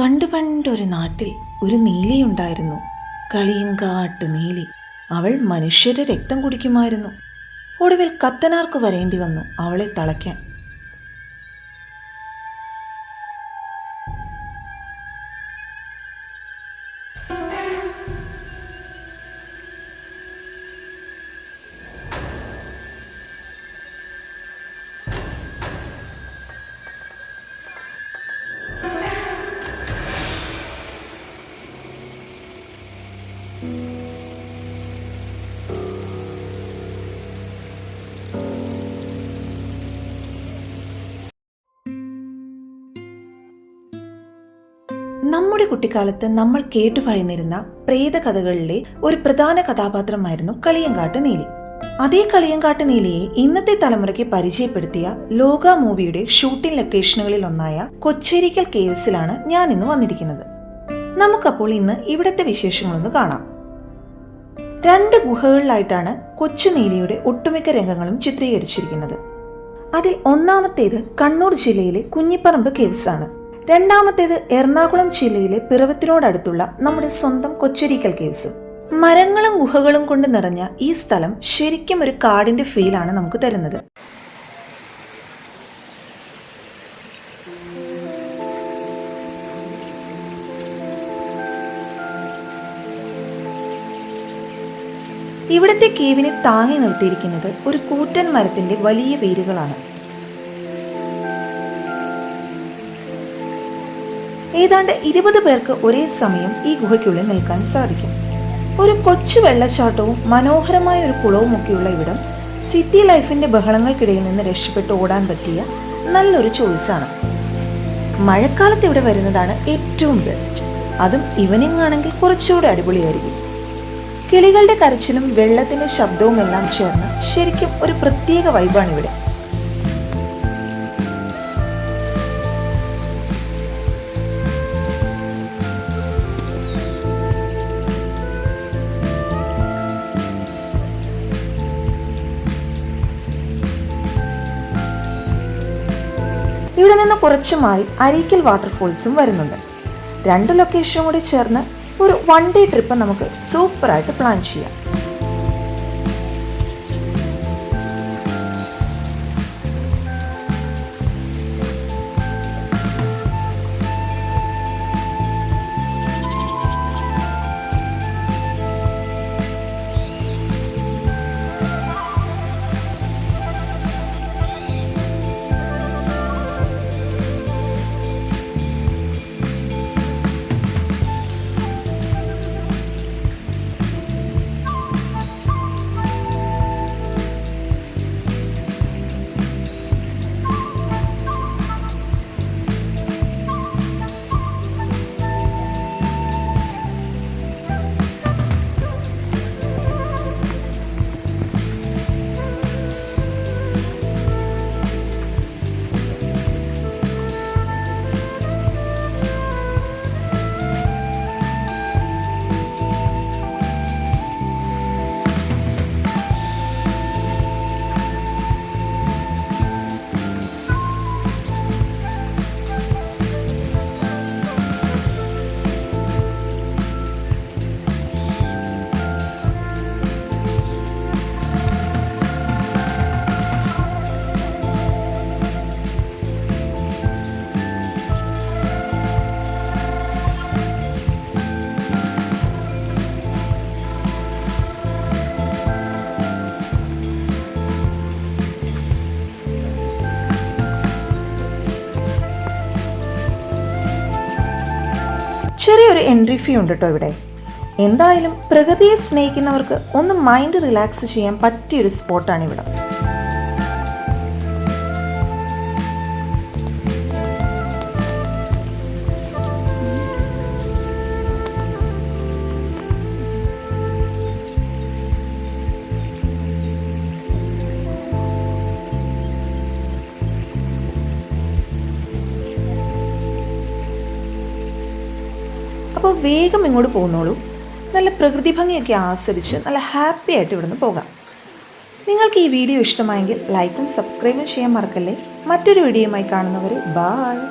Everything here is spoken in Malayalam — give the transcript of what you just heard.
പണ്ട് പണ്ടൊരു നാട്ടിൽ ഒരു നീലിയുണ്ടായിരുന്നു കളിയങ്കാട്ട് നീലി. അവൾ മനുഷ്യരെ രക്തം കുടിക്കുമായിരുന്നു. ഒടുവിൽ കത്തനാർക്ക് വരേണ്ടി വന്നു അവളെ തളയ്ക്കാൻ. നമ്മുടെ കുട്ടിക്കാലത്ത് നമ്മൾ കേട്ടുഭയന്നിരുന്ന പ്രേത കഥകളിലെ ഒരു പ്രധാന കഥാപാത്രമായിരുന്നു കളിയങ്കാട്ട് നീലി. അതേ കളിയങ്കാട്ട് നീലിയെ ഇന്നത്തെ തലമുറയ്ക്ക് പരിചയപ്പെടുത്തിയ ലോക മൂവിയുടെ ഷൂട്ടിംഗ് ലൊക്കേഷനുകളിൽ ഒന്നായ കൊച്ചേരിക്കൽ കേവ്സിലാണ് ഞാൻ ഇന്ന് വന്നിരിക്കുന്നത്. നമുക്കപ്പോൾ ഇന്ന് ഇവിടത്തെ വിശേഷങ്ങളൊന്ന് കാണാം. രണ്ട് ഗുഹകളിലായിട്ടാണ് കൊച്ചു നീലിയുടെ ഒട്ടുമിക്ക രംഗങ്ങളും ചിത്രീകരിച്ചിരിക്കുന്നത്. അതിൽ ഒന്നാമത്തേത് കണ്ണൂർ ജില്ലയിലെ കുഞ്ഞിപ്പറമ്പ് കേവ്സാണ്. ആണ് രണ്ടാമത്തേത് എറണാകുളം ജില്ലയിലെ പിറവത്തിനോടടുത്തുള്ള നമ്മുടെ സ്വന്തം കൊച്ചരിക്കൽ കേസ്. മരങ്ങളും ഗുഹകളും കൊണ്ട് നിറഞ്ഞ ഈ സ്ഥലം ശരിക്കും ഒരു കാടിന്റെ ഫീലാണ് നമുക്ക് തരുന്നത്. ഇവിടുത്തെ കീവിനെ താങ്ങി നിർത്തിയിരിക്കുന്നത് ഒരു കൂറ്റൻ മരത്തിന്റെ വലിയ വേരുകളാണ്. ഏതാണ്ട് ഇരുപത് പേർക്ക് ഒരേ സമയം ഈ ഗുഹയ്ക്കുള്ളിൽ നിൽക്കാൻ സാധിക്കും. ഒരു കൊച്ചു വെള്ളച്ചാട്ടവും മനോഹരമായ ഒരു കുളവും ഒക്കെയുള്ള ഇവിടം സിറ്റി ലൈഫിന്റെ ബഹളങ്ങൾക്കിടയിൽ നിന്ന് രക്ഷപ്പെട്ട് ഓടാൻ പറ്റിയ നല്ലൊരു ചോയ്സാണ്. മഴക്കാലത്ത് ഇവിടെ വരുന്നതാണ് ഏറ്റവും ബെസ്റ്റ് അതും ഈവനിങ് ആണെങ്കിൽ കുറച്ചുകൂടെ അടിപൊളിയായിരിക്കും. കിളികളുടെ കരച്ചിലും വെള്ളത്തിന്റെ ശബ്ദവും എല്ലാം ചേർന്ന് ശരിക്കും ഒരു പ്രത്യേക വൈബാണ് ഇവിടെ. ഇവിടെ നിന്ന് കുറച്ച് മാറി അരീക്കൽ വാട്ടർഫോൾസും വരുന്നുണ്ട്. രണ്ട് ലൊക്കേഷനും കൂടി ചേർന്ന് ഒരു വൺ ഡേ ട്രിപ്പ് നമുക്ക് സൂപ്പറായിട്ട് പ്ലാൻ ചെയ്യാം. ചെറിയൊരു എൻട്രി ഫീ ഉണ്ട് കേട്ടോ ഇവിടെ. എന്തായാലും പ്രകൃതിയെ സ്നേഹിക്കുന്നവർക്ക് ഒന്ന് മൈൻഡ് റിലാക്സ് ചെയ്യാൻ പറ്റിയൊരു സ്പോട്ടാണ് ഇവിടെ. അപ്പോൾ വേഗം ഇങ്ങോട്ട് പോകുന്നോളൂ. നല്ല പ്രകൃതി ഭംഗിയൊക്കെ ആസ്വദിച്ച് നല്ല ഹാപ്പി ആയിട്ട് ഇവിടുന്ന് പോകാം. നിങ്ങൾക്ക് ഈ വീഡിയോ ഇഷ്ടമായെങ്കിൽ ലൈക്കും സബ്സ്ക്രൈബും ചെയ്യാൻ മറക്കല്ലേ? മറ്റൊരു വീഡിയോയുമായി കാണുന്നവരെ ബായ്